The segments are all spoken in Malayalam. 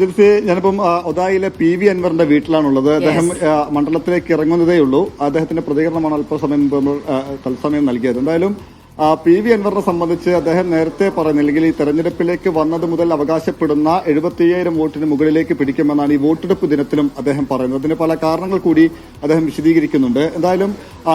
ജിൽസി ഞാനിപ്പം ഒതായിലെ പി വി അൻവറിന്റെ വീട്ടിലാണുള്ളത്. അദ്ദേഹം മണ്ഡലത്തിലേക്ക് ഇറങ്ങുന്നതേ ഉള്ളൂ അദ്ദേഹത്തിന്റെ പ്രതികരണമാണ് അല്പസമയം തത്സമയം നൽകിയത്. എന്തായാലും പി വി അൻവറിനെ സംബന്ധിച്ച് അദ്ദേഹം നേരത്തെ പറയുന്ന അല്ലെങ്കിൽ ഈ തെരഞ്ഞെടുപ്പിലേക്ക് വന്നത് മുതൽ അവകാശപ്പെടുന്ന എഴുപത്തിയ്യായിരം വോട്ടിന് മുകളിലേക്ക് പിടിക്കുമെന്നാണ് ഈ വോട്ടെടുപ്പ് ദിനത്തിലും അദ്ദേഹം പറയുന്നത്. അതിന് പല കാരണങ്ങൾ കൂടി അദ്ദേഹം വിശദീകരിക്കുന്നുണ്ട്. എന്തായാലും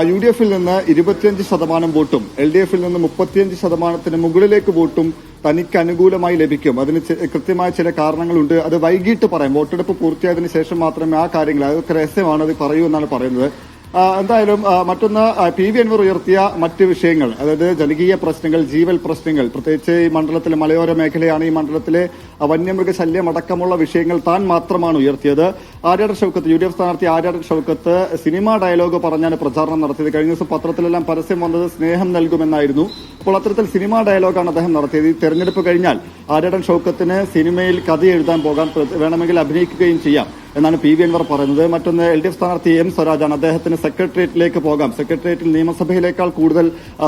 യു ഡി എഫിൽ നിന്ന് ഇരുപത്തിയഞ്ച് ശതമാനം വോട്ടും എൽ ഡി എഫിൽ നിന്ന് മുപ്പത്തിയഞ്ച് ശതമാനത്തിന് മുകളിലേക്ക് വോട്ടും തനിക്ക് അനുകൂലമായി ലഭിക്കും. അതിന് കൃത്യമായ ചില കാരണങ്ങളുണ്ട്. അത് വൈകിട്ട് പറയാം. വോട്ടെടുപ്പ് പൂർത്തിയായതിനു ശേഷം മാത്രമേ ആ കാര്യങ്ങൾ അതൊക്കെ രഹസ്യമാണ് അത് പറയൂ എന്നാണ് പറയുന്നത്. എന്തായാലും മറ്റൊന്ന് പി വി അൻവർ ഉയർത്തിയ മറ്റ് വിഷയങ്ങൾ അതായത് ജനകീയ പ്രശ്നങ്ങൾ ജീവൽ പ്രശ്നങ്ങൾ പ്രത്യേകിച്ച് ഈ മണ്ഡലത്തിലെ മലയോര മേഖലയാണ് ഈ മണ്ഡലത്തിലെ വന്യമൃഗശല്യം വന്യമൃഗ ശല്യം അടക്കമുള്ള വിഷയങ്ങൾ താൻ മാത്രമാണ് ഉയർത്തിയത്. Aryadan Shoukath U D F സ്ഥാനാർത്ഥി ആര്യാടൻ ഷൗക്കത്ത് സിനിമാ ഡയലോഗ് പറഞ്ഞാണ് പ്രചാരണം നടത്തിയത്. കഴിഞ്ഞ ദിവസം പത്രത്തിലെല്ലാം പരസ്യം വന്നത് സ്നേഹം നൽകുമെന്നായിരുന്നു. അപ്പോൾ അത്തരത്തിൽ സിനിമാ ഡയലോഗാണ് അദ്ദേഹം നടത്തിയത്. ഈ തെരഞ്ഞെടുപ്പ് കഴിഞ്ഞാൽ ആര്യാടൻ ഷൗക്കത്തിന് സിനിമയിൽ കഥ എഴുതാൻ പോകാൻ വേണമെങ്കിൽ അഭിനയിക്കുകയും ചെയ്യാം. എന്നാണ് പി വി അൻവർ പറയുന്നത്. മറ്റൊന്ന് എൽ ഡി എഫ് സ്ഥാനാർത്ഥി എം സ്വരാജാണ്. അദ്ദേഹത്തിന് സെക്രട്ടേറിയറ്റിലേക്ക് പോകാം. സെക്രട്ടേറിയറ്റിൽ നിയമസഭയിലേക്കാൾ കൂടുതൽ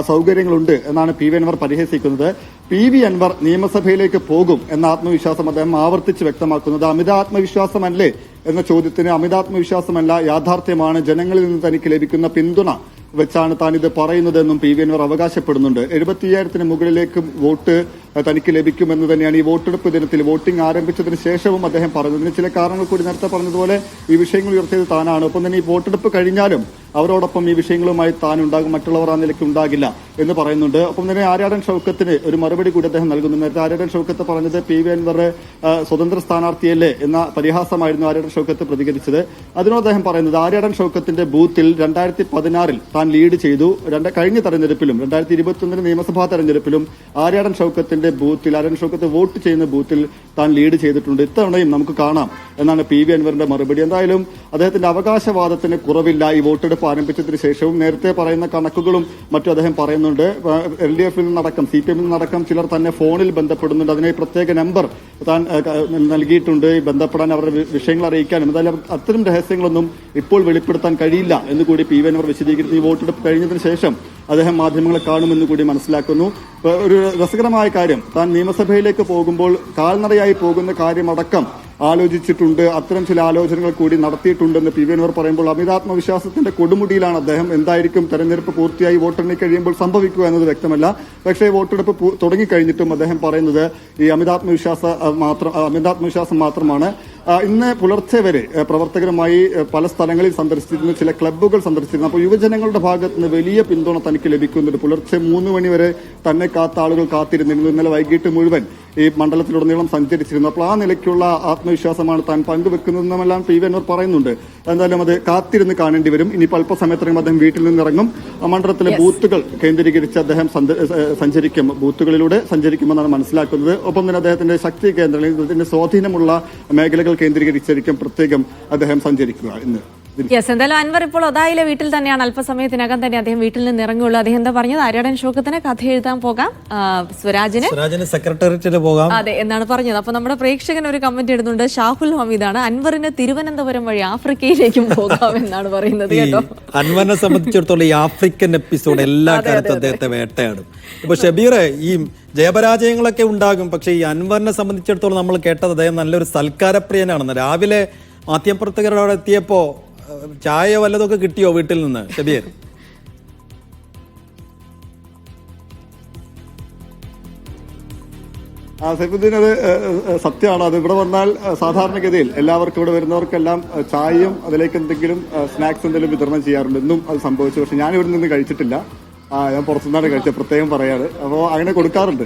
സൗകര്യങ്ങളുണ്ട് എന്നാണ് പി വി അൻവർ പരിഹസിക്കുന്നത്. പി വി അൻവർ നിയമസഭയിലേക്ക് പോകും എന്ന ആത്മവിശ്വാസം അദ്ദേഹം ആവർത്തിച്ച് വ്യക്തമാക്കുന്നത്. അമിത ആത്മവിശ്വാസമല്ലേ എന്ന ചോദ്യത്തിന് അമിതാത്മവിശ്വാസമല്ല യാഥാർത്ഥ്യമാണ്. ജനങ്ങളിൽ നിന്ന് തനിക്ക് ലഭിക്കുന്ന പിന്തുണ വെച്ചാണ് താൻ ഇത് പറയുന്നതെന്നും പി വി അൻവർ അവകാശപ്പെടുന്നുണ്ട്. എഴുപത്തിയ്യായിരത്തിന് മുകളിലേക്ക് വോട്ട് തനിക്ക് ലഭിക്കുമെന്ന് തന്നെയാണ് ഈ വോട്ടെടുപ്പ് ദിനത്തിൽ വോട്ടിംഗ് ആരംഭിച്ചതിന് ശേഷവും അദ്ദേഹം പറഞ്ഞതിന് ചില കാരണങ്ങൾ കൂടി നേരത്തെ പറഞ്ഞതുപോലെ ഈ വിഷയങ്ങൾ ഉയർത്തിയത് താനാണ്. ഒപ്പം തന്നെ ഈ വോട്ടെടുപ്പ് കഴിഞ്ഞാലും അവരോടൊപ്പം ഈ വിഷയങ്ങളുമായി താൻ ഉണ്ടാകും മറ്റുള്ളവർ ആ നിലയ്ക്ക് ഉണ്ടാകില്ല എന്ന് പറയുന്നുണ്ട്. ഒപ്പം തന്നെ ആര്യാടൻ ഷൗക്കത്തിന് ഒരു മറുപടി കൂടി അദ്ദേഹം നൽകുന്നു. നേരത്തെ ആര്യാടൻ ഷൗക്കത്ത് പറഞ്ഞത് പി വി അൻവർ സ്വതന്ത്ര സ്ഥാനാർത്ഥിയല്ലേ എന്ന പരിഹാസമായിരുന്നു ആര്യാടൻ ഷൗക്കത്ത് പ്രതികരിച്ചത്. അതിനോട് അദ്ദേഹം പറയുന്നത് ആര്യാടൻ ഷൗക്കത്തിന്റെ ബൂത്തിൽ രണ്ടായിരത്തി പതിനാറിൽ താൻ ലീഡ് ചെയ്തു. രണ്ട് കഴിഞ്ഞ തെരഞ്ഞെടുപ്പിലും രണ്ടായിരത്തി ഇരുപത്തിയൊന്നിന് നിയമസഭാ തെരഞ്ഞെടുപ്പിലും ആര്യാടൻ ഷൗക്കത്തിന്റെ ബൂത്തിൽ ആര്യാടൻ ഷൗക്കത്ത് വോട്ട് ചെയ്യുന്ന ബൂത്തിൽ താൻ ലീഡ് ചെയ്തിട്ടുണ്ട്. ഇത്തവണയും നമുക്ക് കാണാം എന്നാണ് പി വി അൻവറിന്റെ മറുപടി. എന്തായാലും അദ്ദേഹത്തിന്റെ അവകാശവാദത്തിന് കുറവില്ല ഈ വോട്ടെടുപ്പ് ആരംഭിച്ചതിന് ശേഷവും നേരത്തെ പറയുന്ന കണക്കുകളും മറ്റും അദ്ദേഹം പറയുന്നുണ്ട്. എൽ ഡി എഫിൽ നിന്നടക്കം സി പി എമ്മിൽ നിന്നടക്കം ചിലർ തന്നെ ഫോണിൽ ബന്ധപ്പെടുന്നുണ്ട്. അതിനെ പ്രത്യേക നമ്പർ താൻ നൽകിയിട്ടുണ്ട്. ബന്ധപ്പെടാൻ അവരുടെ വിഷയങ്ങൾ അറിയിക്കാനും എന്തായാലും അത്തരം രഹസ്യങ്ങളൊന്നും ഇപ്പോൾ വെളിപ്പെടുത്താൻ കഴിയില്ല എന്ന് കൂടി പി വി അൻവർ വിശദീകരിച്ചു ഈ വോട്ടെടുപ്പ് കഴിഞ്ഞതിന് ശേഷം അദ്ദേഹം മാധ്യമങ്ങളെ കാണുമെന്ന് കൂടി മനസ്സിലാക്കുന്നു. ഒരു രസകരമായ കാര്യം. താൻ നിയമസഭയിലേക്ക് പോകുമ്പോൾ കാൽനടയായി പോകുന്ന കാര്യമടക്കം ആലോചിച്ചിട്ടുണ്ട്. അത്തരം ചില ആലോചനകൾ കൂടി നടത്തിയിട്ടുണ്ടെന്ന് പി വി അൻവർ പറയുമ്പോൾ അമിതാത്മവിശ്വാസത്തിന്റെ കൊടുമുടിയിലാണ് അദ്ദേഹം എന്തായിരിക്കും തെരഞ്ഞെടുപ്പ് പൂർത്തിയായി വോട്ടെണ്ണി കഴിയുമ്പോൾ സംഭവിക്കുക എന്നത് വ്യക്തമല്ല. പക്ഷേ വോട്ടെടുപ്പ് തുടങ്ങിക്കഴിഞ്ഞിട്ടും അദ്ദേഹം പറയുന്നത് ഈ അമിതാത്മവിശ്വാസ മാത്രം അമിതാത്മവിശ്വാസം മാത്രമാണ്. ഇന്ന് പുലർച്ചെ വരെ പ്രവർത്തകരുമായി പല സ്ഥലങ്ങളിൽ സന്ദർശിച്ചിരുന്നു ചില ക്ലബ്ബുകൾ സന്ദർശിച്ചിരുന്നു അപ്പോൾ യുവജനങ്ങളുടെ ഭാഗത്ത് നിന്ന് വലിയ പിന്തുണ തനിക്ക് ലഭിക്കുന്നുണ്ട്. പുലർച്ചെ മൂന്ന് മണി വരെ തന്നെ കാത്ത ആളുകൾ കാത്തിരുന്നിരുന്നു. ഇന്നലെ വൈകിട്ട് മുഴുവൻ ഈ മണ്ഡലത്തിലുടനീളം സഞ്ചരിച്ചിരുന്നു അപ്പോൾ ആ നിലയ്ക്കുള്ള ആത്മവിശ്വാസമാണ് താൻ പങ്കുവെക്കുന്നതെന്നെല്ലാം പി വി അൻവർ പറയുന്നുണ്ട്. എന്തായാലും അത് കാത്തിരുന്ന് കാണേണ്ടി വരും. ഇനിയിപ്പോൾ അല്പസമയത്തിനും അദ്ദേഹം വീട്ടിൽ നിന്നിറങ്ങും ആ മണ്ഡലത്തിലെ ബൂത്തുകൾ കേന്ദ്രീകരിച്ച് അദ്ദേഹം സഞ്ചരിക്കും. ബൂത്തുകളിലൂടെ സഞ്ചരിക്കുമെന്നാണ് മനസ്സിലാക്കുന്നത്. ഒപ്പം തന്നെ അദ്ദേഹത്തിന്റെ ശക്തി കേന്ദ്രങ്ങളിൽ ഇതിന്റെ സ്വാധീനമുള്ള മേഖലകൾ കേന്ദ്രീകരിച്ചായിരിക്കും പ്രത്യേകം അദ്ദേഹം സഞ്ചരിക്കുക ഇന്ന്. യെസ് എന്തായാലും അൻവർ ഇപ്പോൾ ഒതായിലെ വീട്ടിൽ തന്നെയാണ്. അല്പസമയത്തിനകം തന്നെ അദ്ദേഹം വീട്ടിൽ നിന്ന് ഇറങ്ങുള്ളൂ. അദ്ദേഹം എന്താ പറഞ്ഞത് ആര്യാടൻ ഷോക്കത്തിന് കഥ എഴുതാൻ പോകാം. സ്വരാജിന്. സ്വരാജിന് സെക്രട്ടേറിയറ്റിൽ പോകാം. അതെ എന്നാണ് പറഞ്ഞത്. അപ്പൊ നമ്മുടെ പ്രേക്ഷകൻ ഒരു കമന്റ് ഇടുന്നുണ്ട്. ഷാഹുൽ ഹമീദാണ്. അൻവറിന് തിരുവനന്തപുരം വഴി ആഫ്രിക്കയിലേക്കും പോകാം എന്നാണ് പറയുന്നത് കേട്ടോ. അൻവറിനെ സംബന്ധിച്ചിടത്തോളം ഈ ആഫ്രിക്കൻ എപ്പിസോഡ് എല്ലാ കാലത്തും അദ്ദേഹത്തെ വേട്ടയാടും. ഇപ്പൊ ഷബീറെ ഈ ജയപരാജയങ്ങളൊക്കെ ഉണ്ടാകും. പക്ഷേ ഈ അൻവറിനെ സംബന്ധിച്ചിടത്തോളം നമ്മൾ കേട്ടത് അദ്ദേഹം നല്ലൊരു സൽക്കാരപ്രിയനാണെന്ന്. രാവിലെ മാധ്യമപ്രവർത്തകരോട് എത്തിയപ്പോ ചായ വല്ലതൊക്കെ കിട്ടിയോ വീട്ടിൽ നിന്ന് ഷബീർ ആ സൈഫുദ്ദീൻ അത് സത്യമാണ്. അത് ഇവിടെ വന്നാൽ സാധാരണഗതിയിൽ എല്ലാവർക്കും ഇവിടെ വരുന്നവർക്കെല്ലാം ചായയും അതിലേക്ക് എന്തെങ്കിലും സ്നാക്സ് എന്തെങ്കിലും വിതരണം ചെയ്യാറുണ്ട്. ഇന്നും അത് സംഭവിച്ചു. പക്ഷെ ഞാൻ ഇവിടെ നിന്ന് കഴിച്ചിട്ടില്ല. ഞാൻ പുറത്തുനിന്നാണ് കഴിച്ചത്. പ്രത്യേകം പറയാണ് അപ്പോൾ അങ്ങനെ കൊടുക്കാറുണ്ട്.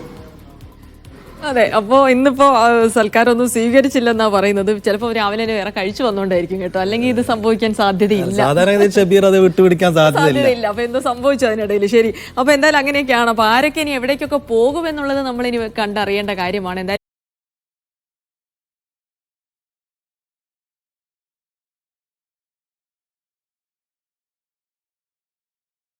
അതെ അപ്പോ ഇന്നിപ്പോ സൽക്കാരൊന്നും സ്വീകരിച്ചില്ലെന്നാ പറയുന്നത്. ചിലപ്പോ രാവിലെ തന്നെ വേറെ കഴിച്ചു വന്നോണ്ടായിരിക്കും കേട്ടോ. അല്ലെങ്കിൽ ഇത് സംഭവിക്കാൻ സാധ്യതയില്ല. അത് വിട്ടുപിടിക്കാൻ സാധ്യതയില്ല. സാധ്യതയില്ല. അപ്പൊ എന്തോ സംഭവിച്ചു അതിനിടയിൽ ശരി. അപ്പൊ എന്തായാലും അങ്ങനെയൊക്കെയാണ്. അപ്പൊ ആരൊക്കെ ഇനി എവിടേക്കൊക്കെ പോകുമെന്നുള്ളത് നമ്മൾ ഇനി കണ്ടറിയേണ്ട കാര്യമാണ്. എന്തായാലും